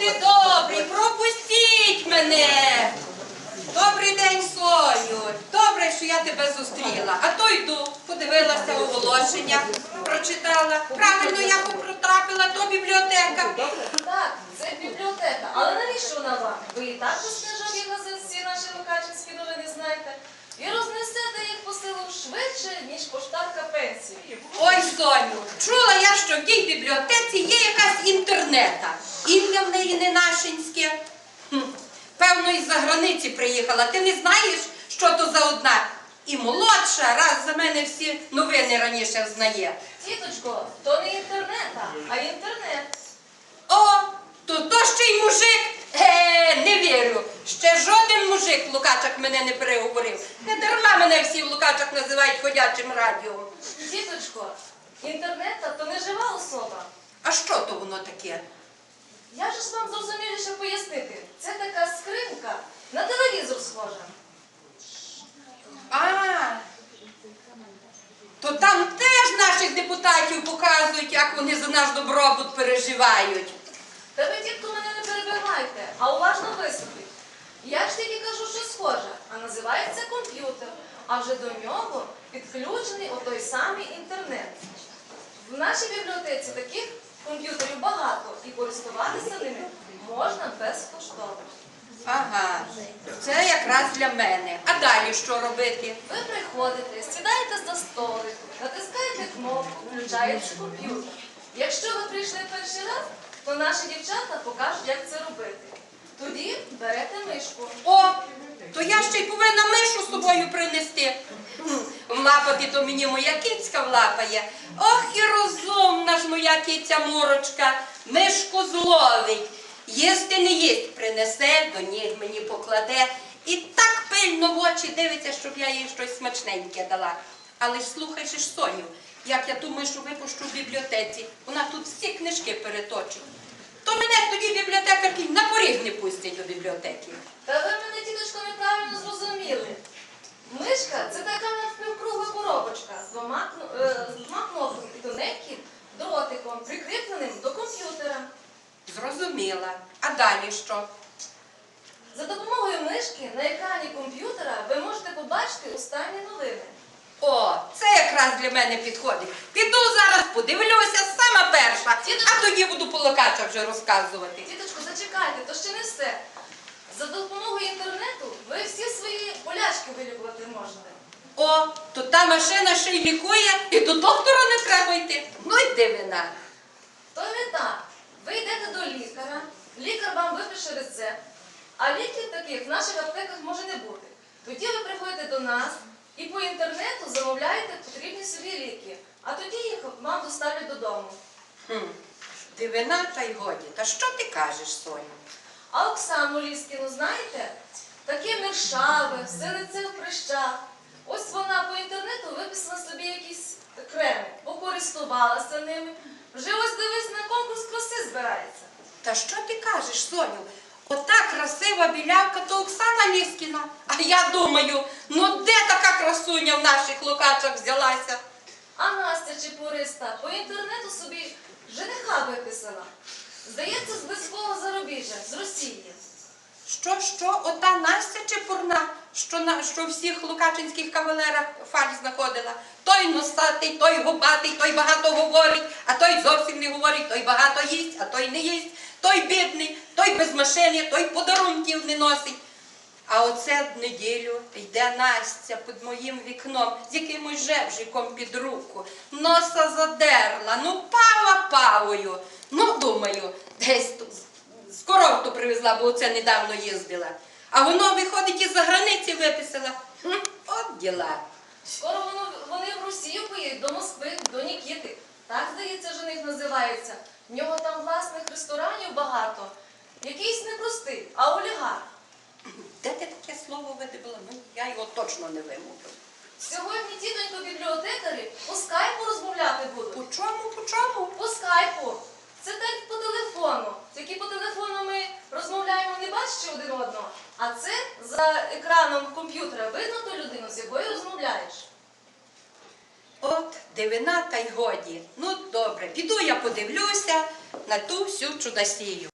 Люди добрі, пропустіть мене. Добрий день, Соню. Добре, що я тебе зустріла. А то йду, подивилася оголошення, прочитала. Правильно я потрапила до бібліотека. Так, це бібліотека. Але навіщо вона вам? Ви і так газет всі наші локачинські новини знаєте. І рознесете їх по селу швидше, ніж поштарка пенсії. Ой, Соню, чула я, що в тій бібліотеці є якась інтернета. Ім'я в неї не нашинське. Хм, Певно, із-за границі приїхала. Ти не знаєш, що то за одна? І молодша, раз за мене всі новини раніше знає. Тіточко, то не інтернета, а інтернет. О, то то ще й мужик. Е, не вірю. Ще жоден мужик в Лукачах мене не переговорив. Не дарма мене всі в Лукачах називають ходячим радіо. Тіточко, інтернета то не жива особа. А що то воно таке? Я ж вам зрозуміліше пояснити. Це така скринька на телевізор схожа. А, то там теж наших депутатів показують, як вони за наш добробут переживають. Та ви, тітко, мене не перебивайте, а уважно вислухайте. Я ж тільки кажу, що схоже, а називається комп'ютер. А вже до нього підключений отой самий інтернет. В нашій бібліотеці таких комп'ютерів багато і користуватися ними можна безкоштовно. Ага, це якраз для мене. А далі що робити? Ви приходите, сідаєте за столик, натискаєте кнопку, включається комп'ютер. Якщо ви прийшли перший раз, то наші дівчата покажуть, як це робити. Тоді берете мишку. О, то я ще й повинна мишу з собою принести. Хм, то мені моя кицька влапає. Ох і розумна ж моя киця Мурочка, мишку зловить. Їсти не їсть, принесе, до ніг мені покладе. І так пильно в очі дивиться, щоб я їй щось смачненьке дала. Але ж слухай ж Соню, як я ту мишу випущу в бібліотеці, вона тут всі книжки переточить. То мене тоді бібліотекарки на поріг не пустять у бібліотеки. Та ви мене, тіточко, неправильно зрозуміли. Мишка це така навпівкругла коробочка з двома, кно- е, з двома кнопками і тоненьким дротиком, прикріпленим до комп'ютера. Зрозуміла. А далі що? За допомогою мишки на екрані комп'ютера ви можете побачити останні новини. О, це якраз для мене підходить. Піду зараз, подивлюся, сама перша, а тоді буду по локачах вже розказувати. Тіточко, зачекайте, то ще не все. За допомогою інтернету ви всі свої болячки вилікувати можете. О, то та машина ще й лікує, і до доктора не треба йти. Ну й дивина. То не так. Ви йдете до лікаря, лікар випише рецепт, а ліків таких в наших аптеках може не бути. Тоді ви приходите до нас і по інтернету замовляєте потрібні собі ліки, а тоді їх вам доставлять додому. Хм, дивина та й годі. Та що ти кажеш, Соню? А Оксану Ліскіну знаєте? Таке мершаве, все лице в прищах. Ось вона по інтернету виписала собі якісь креми, покористувалася ними. Вже ось дивись на конкурс краси збирається. Та що ти кажеш, Соню? Ота красива білявка, то Оксана Ліскіна. А я думаю, ну де така красуня в наших локачах взялася? А Настя Чепуриста по інтернету собі жениха виписала. Здається, з близького зарубіжжя, з Росії. Що, що, ота Настя Чепурна, що на що всіх лукачинських кавалерах фаль знаходила. Той носатий, той губатий, той багато говорить, а той зовсім не говорить, той багато їсть, а той не їсть, той бідний, той без машини, той подарунків не носить. А оце в неділю йде Настя під моїм вікном з якимось жевжиком під руку. Носа задерла, ну пава павою. Ну, думаю, десь з коровту привезла, бо оце недавно їздила. А воно виходить із-за границі виписала. Хм, от діла. Скоро воно, вони в Росію поїдуть, до Москви, до Нікіти. Так, здається, жених називається. В нього там власних ресторанів багато. Якийсь не простий, а олігарх. Де ти таке слово видивила? Ну, я його точно не вимовлю. Сьогодні тітонько бібліотекарі по скайпу розмовляти будуть. По чому, по чому? По скайпу. Це так по телефону. Тільки по телефону ми розмовляємо не бачачи один одного, а це за екраном комп'ютера видно ту людину, з якою розмовляєш. От, дивина та й годі. Ну, добре, піду я подивлюся на ту всю чудосію.